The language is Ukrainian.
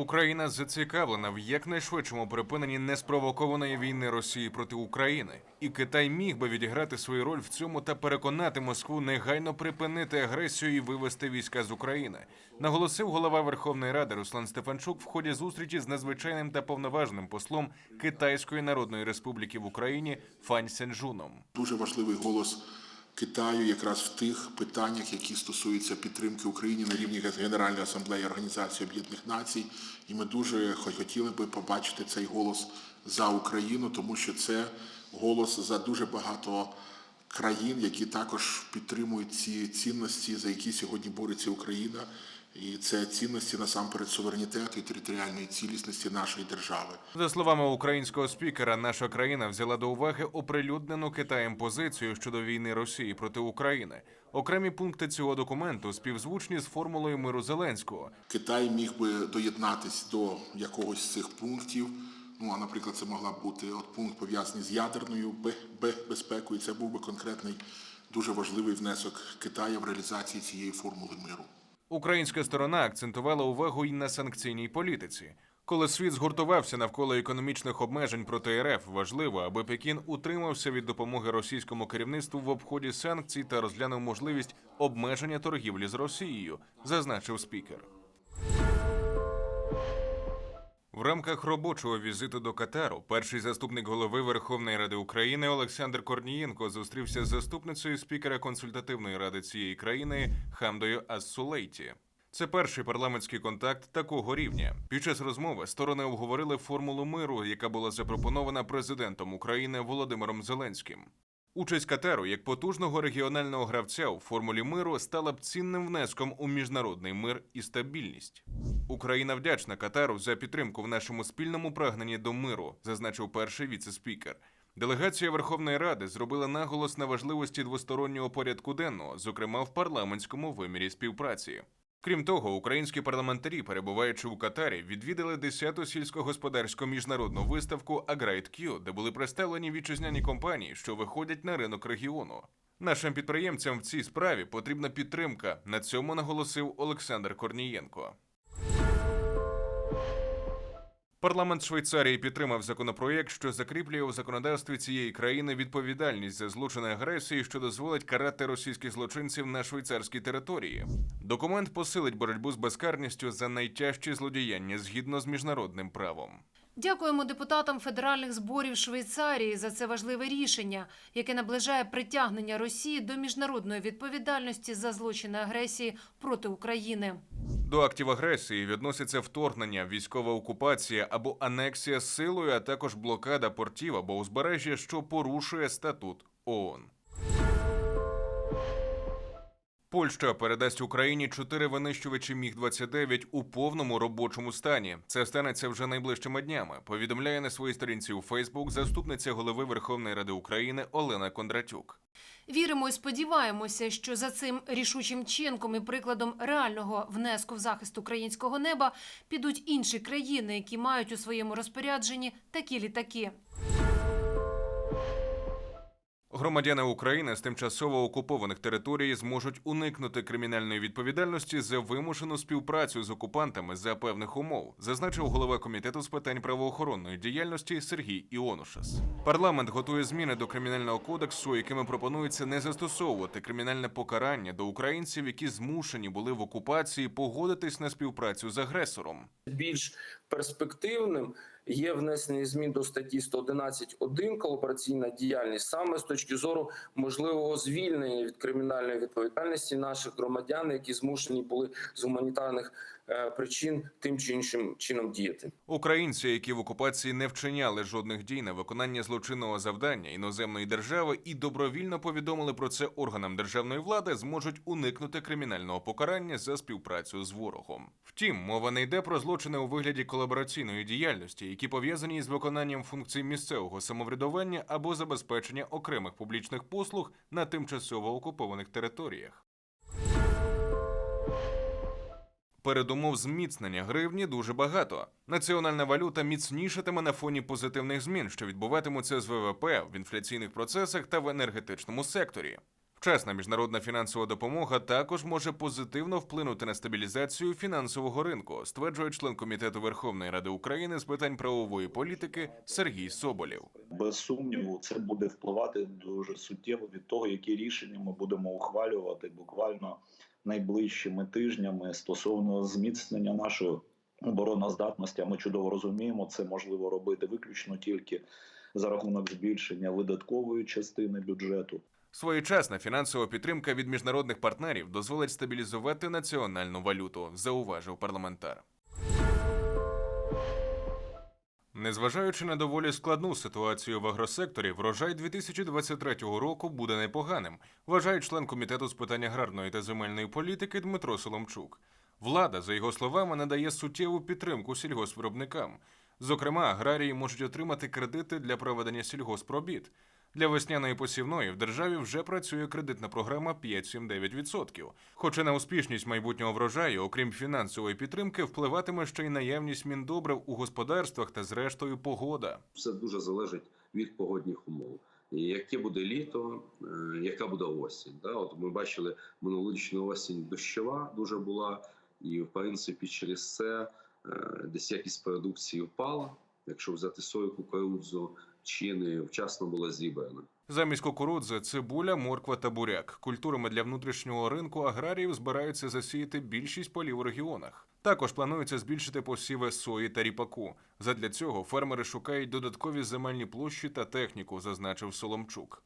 Україна зацікавлена в якнайшвидшому припиненні неспровокованої війни Росії проти України, і Китай міг би відіграти свою роль в цьому та переконати Москву негайно припинити агресію і вивести війська з України. Наголосив голова Верховної Ради Руслан Стефанчук в ході зустрічі з надзвичайним та повноважним послом Китайської Народної Республіки в Україні Фань Сенжуном. Дуже важливий голос Китаю якраз в тих питаннях, які стосуються підтримки України на рівні Генеральної асамблеї Організації Об'єднаних Націй. І ми дуже хотіли би побачити цей голос за Україну, тому що це голос за дуже багато країн, які також підтримують ці цінності, за які сьогодні бореться Україна. І це цінності насамперед суверенітету і територіальної цілісності нашої держави. За словами українського спікера, наша країна взяла до уваги оприлюднену Китаєм позицію щодо війни Росії проти України. Окремі пункти цього документу співзвучні з формулою миру Зеленського. Китай міг би доєднатись до якогось з цих пунктів. Ну, а наприклад, це могла б бути от пункт пов'язаний з ядерною бе- бе- безпекою. Це був би конкретний дуже важливий внесок Китаю в реалізації цієї формули миру. Українська сторона акцентувала увагу й на санкційній політиці. Коли світ згуртувався навколо економічних обмежень проти РФ, важливо, аби Пекін утримався від допомоги російському керівництву в обході санкцій та розглянув можливість обмеження торгівлі з Росією, зазначив спікер. В рамках робочого візиту до Катару перший заступник голови Верховної Ради України Олександр Корнієнко зустрівся з заступницею спікера консультативної ради цієї країни Хамдою Ассулейті. Це перший парламентський контакт такого рівня. Під час розмови сторони обговорили формулу миру, яка була запропонована президентом України Володимиром Зеленським. Участь Катару як потужного регіонального гравця у формулі миру стала б цінним внеском у міжнародний мир і стабільність. Україна вдячна Катару за підтримку в нашому спільному прагненні до миру, зазначив перший віце-спікер. Делегація Верховної Ради зробила наголос на важливості двостороннього порядку денного, зокрема в парламентському вимірі співпраці. Крім того, українські парламентарі, перебуваючи у Катарі, відвідали 10-ту сільськогосподарську міжнародну виставку AgriQ, де були представлені вітчизняні компанії, що виходять на ринок регіону. Нашим підприємцям в цій справі потрібна підтримка. На цьому наголосив Олександр Корнієнко. Парламент Швейцарії підтримав законопроєкт, що закріплює у законодавстві цієї країни відповідальність за злочини агресії, що дозволить карати російських злочинців на швейцарській території. Документ посилить боротьбу з безкарністю за найтяжчі злодіяння згідно з міжнародним правом. Дякуємо депутатам федеральних зборів Швейцарії за це важливе рішення, яке наближає притягнення Росії до міжнародної відповідальності за злочини агресії проти України. До актів агресії відносяться вторгнення, військова окупація або анексія силою, а також блокада портів або узбережжя, що порушує статут ООН. Польща передасть Україні чотири винищувачі міг 29 у повному робочому стані. Це станеться вже найближчими днями. Повідомляє на своїй сторінці у Фейсбук заступниця голови Верховної Ради України Олена Кондратюк. Віримо і сподіваємося, що за цим рішучим чинком і прикладом реального внеску в захист українського неба підуть інші країни, які мають у своєму розпорядженні такі літаки. Громадяни України з тимчасово окупованих територій зможуть уникнути кримінальної відповідальності за вимушену співпрацю з окупантами за певних умов, зазначив голова комітету з питань правоохоронної діяльності Сергій Іонушас. Парламент готує зміни до кримінального кодексу, якими пропонується не застосовувати кримінальне покарання до українців, які змушені були в окупації погодитись на співпрацю з агресором. більш перспективним є внесення змін до статті 111.1 колабораційна діяльність саме з точки зору можливого звільнення від кримінальної відповідальності наших громадян, які змушені були з гуманітарних е, причин тим чи іншим чином діяти. Українці, які в окупації не вчиняли жодних дій на виконання злочинного завдання іноземної держави і добровільно повідомили про це органам державної влади, зможуть уникнути кримінального покарання за співпрацю з ворогом. Втім, мова не йде про злочини у вигляді колабораційної діяльності, які пов'язані з виконанням функцій місцевого самоврядування або забезпечення окремих публічних послуг на тимчасово окупованих територіях. Передумов зміцнення гривні дуже багато. Національна валюта міцнішатиме на фоні позитивних змін, що відбуватимуться з ВВП в інфляційних процесах та в енергетичному секторі. Вчасна міжнародна фінансова допомога також може позитивно вплинути на стабілізацію фінансового ринку, стверджує член комітету Верховної Ради України з питань правової політики Сергій Соболєв. Без сумніву, це буде впливати дуже суттєво від того, які рішення ми будемо ухвалювати буквально найближчими тижнями стосовно зміцнення нашої обороноздатності. А ми чудово розуміємо, це можливо робити виключно тільки за рахунок збільшення видаткової частини бюджету. Своєчасна фінансова підтримка від міжнародних партнерів дозволить стабілізувати національну валюту, зауважив парламентар. Незважаючи на доволі складну ситуацію в агросекторі, врожай 2023 року буде непоганим, вважає член комітету з питань аграрної та земельної політики Дмитро Соломчук. Влада, за його словами, надає суттєву підтримку сільгоспвиробникам. Зокрема, аграрії можуть отримати кредити для проведення сільгоспробіт. Для весняної посівної в державі вже працює кредитна програма 5-7-9%. Хоча на успішність майбутнього врожаю, окрім фінансової підтримки, впливатиме ще й наявність міндобрив у господарствах та зрештою погода. все дуже залежить від погодних умов. Яке буде літо, е, яка буде осінь? Да? От ми бачили минулорічну осінь дощова дуже була, і в принципі через це е, десь якість продукції впала. Якщо взяти сою, кукурудзу, чи не вчасно була зібрана. Замість кукурудзи цибуля, морква та буряк. Культурами для внутрішнього ринку аграріїв збираються засіяти більшість полів у регіонах. Також планується збільшити посіви сої та ріпаку. Задля цього фермери шукають додаткові земельні площі та техніку, зазначив Соломчук.